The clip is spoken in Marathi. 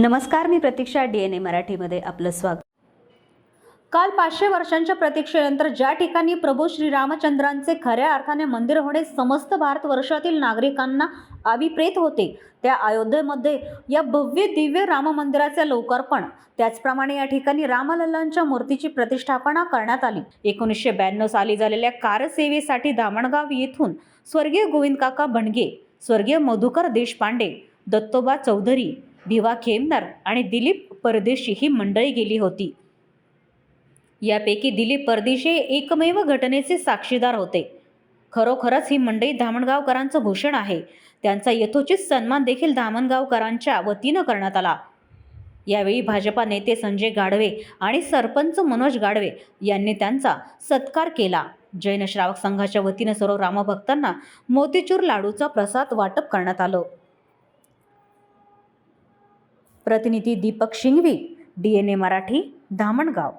नमस्कार मी प्रतीक्षा डी एन ए मराठीमध्ये आपलं स्वागत. काल पाचशे वर्षांच्या प्रतीक्षेनंतर ज्या ठिकाणी प्रभू श्रीरामचंद्रांचे खऱ्या अर्थाने मंदिर होणे समस्त भारतवर्षातील नागरिकांना अभिप्रेत होते त्या अयोध्येमध्ये या भव्य दिव्य राम मंदिराचे लोकार्पण त्याचप्रमाणे या ठिकाणी रामलल्लांच्या मूर्तीची प्रतिष्ठापना करण्यात आली. एकोणीसशे ब्याण्णव साली झालेल्या कारसेवेसाठी दामणगाव येथून स्वर्गीय गोविंदकाका भणगे स्वर्गीय मधुकर देशपांडे दत्तोबा चौधरी भिवा खेमदार आणि दिलीप परदेशी ही मंडळी गेली होती. यापैकी दिलीप परदेशी एकमेव घटनेचे साक्षीदार होते. खरोखरच ही मंडई धामणगावकरांचं भूषण आहे. त्यांचा यथोचित सन्मान देखील धामणगावकरांच्या वतीनं करण्यात आला. यावेळी भाजपा नेते संजय गाढवे आणि सरपंच मनोज गाढवे यांनी त्यांचा सत्कार केला. जैन श्रावक संघाच्या वतीनं सर्व रामभक्तांना मोतीचूर लाडूचा प्रसाद वाटप करण्यात आलं. प्रतिनिधी Deepak Shingvi D N A Marathi Dhamangaon